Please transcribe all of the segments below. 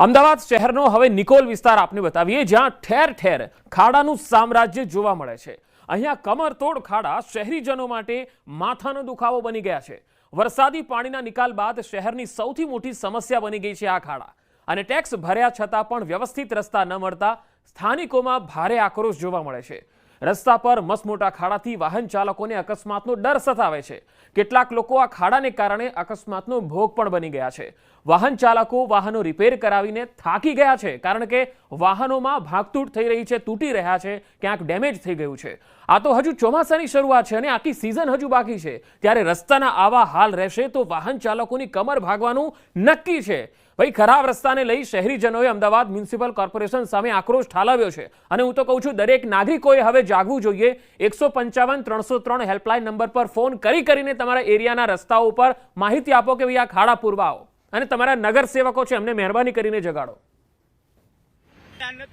અમદાવાદ શહેરનો હવે નિકોલ વિસ્તાર આપને બતાવીએ, જ્યાં ઠેર ઠેર ખાડાનું સામ્રાજ્ય જોવા મળે છે. અહીંયા કમરતોડ ખાડા શહેરીજનો માટે માથાનો દુખાવો બની ગયા છે. વરસાદી પાણીના નિકાલ બાદ શહેરની સૌથી મોટી સમસ્યા બની ગઈ છે આ ખાડા. અને ટેક્સ ભર્યા છતાં પણ વ્યવસ્થિત રસ્તા ન મળતા સ્થાનિકોમાં ભારે આક્રોશ જોવા મળે છે. રસ્તા પર મસમોટા ખાડાથી વાહન ચાલકોને અકસ્માતનો ડર સતાવે છે. કેટલાક લોકો આ ખાડાને કારણે અકસ્માતનો ભોગ પણ બની ગયા છે. વાહન ચાલકો વાહનો રિપેર કરાવીને થાકી ગયા છે, કારણ કે વાહનોમાં ભાગતૂટ થઈ રહી છે, તૂટી રહ્યા છે, ક્યાંક ડેમેજ થઈ ગયું છે. આ તો હજુ ચોમાસાની શરૂઆત છે અને આખી સિઝન હજુ બાકી છે. ત્યારે રસ્તાના આવા હાલ રહેશે તો વાહન ચાલકોની કમર ભાગવાનું નક્કી છે. ભાઈ ખરાબ રસ્તાને લઈ શહેરીજનોએ અમદાવાદ મ્યુનિસિપલ કોર્પોરેશન સામે આક્રોશ ઠાલવ્યો છે. અને હું તો કહું છું દરેક નાગરિકોએ હવે જાગવું જોઈએ. એકસો પંચાવન ત્રણસો ત્રણ હેલ્પલાઇન નંબર પર ફોન કરી કરીને તમારા એરિયાના રસ્તાઓ ઉપર માહિતી આપો કે ભાઈ આ ખાડા પૂરવા આવો અને તમારા નગર સેવકો છે એમને મહેરબાની કરીને જગાડો.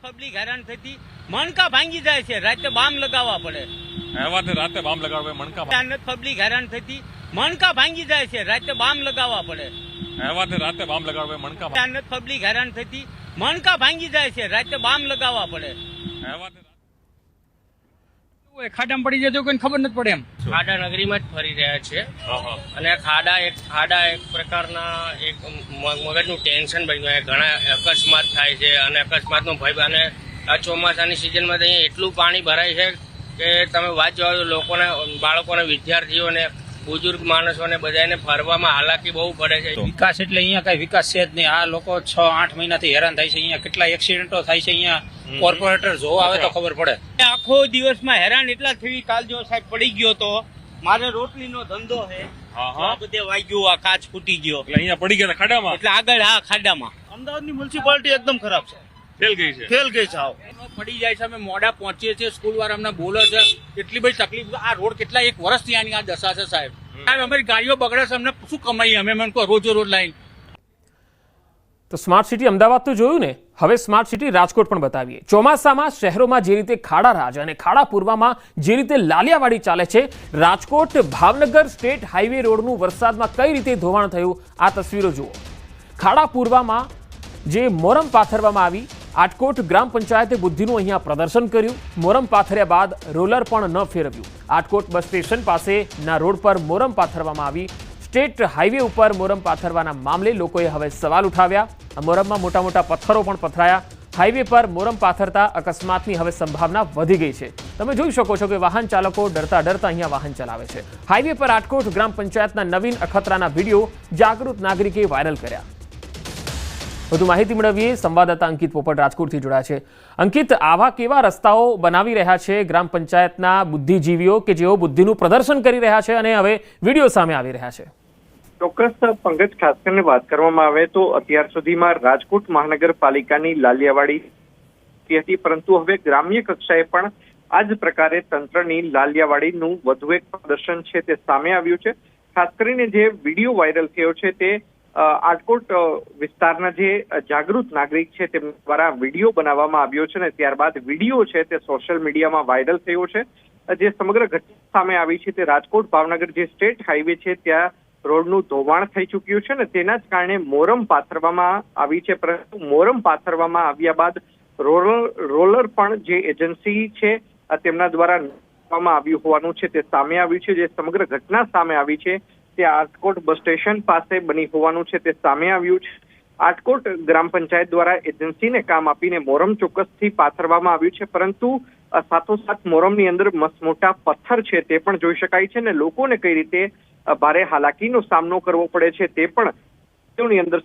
પબ્લિક હેરાન થતી મણકા ભાંગી જાય છે. રાતે બામ લગાવવા પડે. રાતે બામ લગાવવા મણકા પબ્લિક હેરાન થતી મણકા ભાંગી જાય છે. રાતે બામ લગાવવા પડે. એવા રાતે બામ લગાવવા મણકા અને પબ્લિક હેરાન થતી. મણકા ભાંગી જાય છે. રાતે બામ લગાવવા પડે. ખાડામાં પડી જાય તો કોઈને ખબર નથી પડે એમ. ખાડા નગરીમાં જ ફરી રહ્યા છે. અને ખાડા એક ખાડા એક પ્રકારના એક મ- મગજનું ટેન્શન બની ગયું ઘણા અકસ્માત થાય છે અને અકસ્માતનો ભય અને આ ચોમાસાની સિઝનમાં તો અહીંયા એટલું પાણી ભરાય છે કે તમે વાત જોવા લોકોને બાળકોને વિદ્યાર્થીઓને બુજુર્ગ માણસોને બધાને ફરવામાં હાલાકી બહુ પડે છે. વિકાસ એટલે અહીંયા કઈ વિકાસ છે જ નહીં. આ લોકો છ આઠ મહિનાથી હેરાન થાય છે. અહીંયા કેટલા એક્સિડન્ટો થાય છે અહીંયા કોર્પોરેટર જોવા આવે તો ખબર પડે. આખો દિવસમાં હેરાન એટલા થઈ કાલ જો સાહેબ પડી ગયો તો. મારે રોટલીનો ધંધો છે. હા, હા. આ બધે વાગ્યું આ કાચ ફૂટી ગયો. એટલે અહીંયા પડી ગયા ખાડામાં? એટલે આગળ આ ખાડામાં. અમદાવાદની મ્યુનિસિપાલિટી એકદમ ખરાબ છે. ફેલ ગઈ છે? ફેલ ગઈ છે પડી જાય છે. અમે મોડા પહોંચીએ છીએ. સ્કૂલ વાળા અમને બોલે છે એટલી બધી તકલીફ આ રોડ કેટલા એક વર્ષથી આની આ દશા છે સાહેબ. તો સ્માર્ટ સિટી અમદાવાદ તો જોયું ને? હવે સ્માર્ટ સિટી રાજકોટ પણ બતાવીએ. ચોમાસામાં શહેરોમાં જે રીતે ખાડા રાજ અને ખાડા પૂર્વમાં જે રીતે લાલિયાવાડી ચાલે છે, રાજકોટ ભાવનગર સ્ટેટ હાઈવે રોડનું વરસાદમાં કઈ રીતે ધોવાણ થયું? આ તસવીરો જુઓ. ખાડા પૂર્વમાં જે મોરમ પાથરવામાં આવી આટકોટ ગ્રામ પંચાયતે બુદ્ધિનું અહીંયા પ્રદર્શન કર્યું. મોરમ પાથર્યા બાદ રોલર પણ ન ફેરવ્યું. આટકોટ બસ સ્ટેશન પાસેના રોડ પર મોરમ પાથરવામાં આવી. સ્ટેટ હાઈવે ઉપર મોરમ પાથરવાના મામલે લોકોએ હવે સવાલ ઉઠાવ્યા. આ મોરમમાં મોટા મોટા પથ્થરો પણ પથરાયા. હાઈવે પર મોરમ પાથરતા અકસ્માતની હવે સંભાવના વધી ગઈ છે. તમે જોઈ શકો છો કે વાહન ચાલકો ડરતા ડરતા અહીંયા વાહન ચલાવે છે. હાઈવે પર આટકોટ ગ્રામ પંચાયતના નવીન અખતરાના વીડિયો જાગૃત નાગરિકે વાયરલ કર્યા. વધુ માહિતી મેળવીએ. સંવાદદાતા અંકિત પોપટ રાજકોટથી જોડાયા છે. અંકિત, આવા કેવા રસ્તાઓ બનાવી રહ્યા છે ગ્રામ પંચાયતના બુદ્ધિજીવીઓ કે જેઓ બુદ્ધિનું પ્રદર્શન કરી રહ્યા છે અને હવે વીડિયો સામે આવી રહ્યા છે? ચોક્કસ, પંકજ, ખાસ કરીને વાત કરવામાં આવે તો અત્યાર સુધીમાં રાજકોટ મહાનગરપાલિકાની લાલિયાવાડી હતી પરંતુ હવે ગ્રામ્ય કક્ષાએ પણ આ જ પ્રકારે તંત્રની લાલિયાવાડીનું વધુ એક પ્રદર્શન છે તે સામે આવ્યું છે. ખાસ કરીને જે વીડિયો વાયરલ થયો છે તે આટકોટ વિસ્તારના જે જાગૃત નાગરિક છે, તેમના દ્વારા વીડિયો બનાવવામાં આવ્યો છે ને ત્યારબાદ વીડિયો છે તે સોશિયલ મીડિયામાં વાયરલ થયો છે. જે સમગ્ર ઘટના સામે આવી છે તે રાજકોટ ભાવનગર જે સ્ટેટ હાઈવે છે ત્યાં રોડનું ધોવાણ થઈ ચૂક્યું છે ને તેના જ કારણે મોરમ પાથરવામાં આવી છે, પરંતુ મોરમ પાથરવામાં આવ્યા બાદ રોલર રોલર પણ જે એજન્સી છે તેમના દ્વારા નાખવામાં આવ્યું હોવાનું છે તે સામે આવ્યું છે. જે સમગ્ર ઘટના સામે આવી છે તે આટકોટ બસ સ્ટેશન પાસે બની હોવાનું છે તે સામે આવ્યું છે. આટકોટ ગ્રામ પંચાયત દ્વારા એજન્સીને કામ આપીને મોરમ ચોક્કસથી પાથરવામાં આવ્યું છે, પરંતુ સાથોસાથ મોરમની અંદર મસમોટા પથ્થર છે તે પણ જોઈ શકાય છે અને લોકોને કઈ રીતે ભારે હાલાકીનો સામનો કરવો પડે છે તે પણ અંદર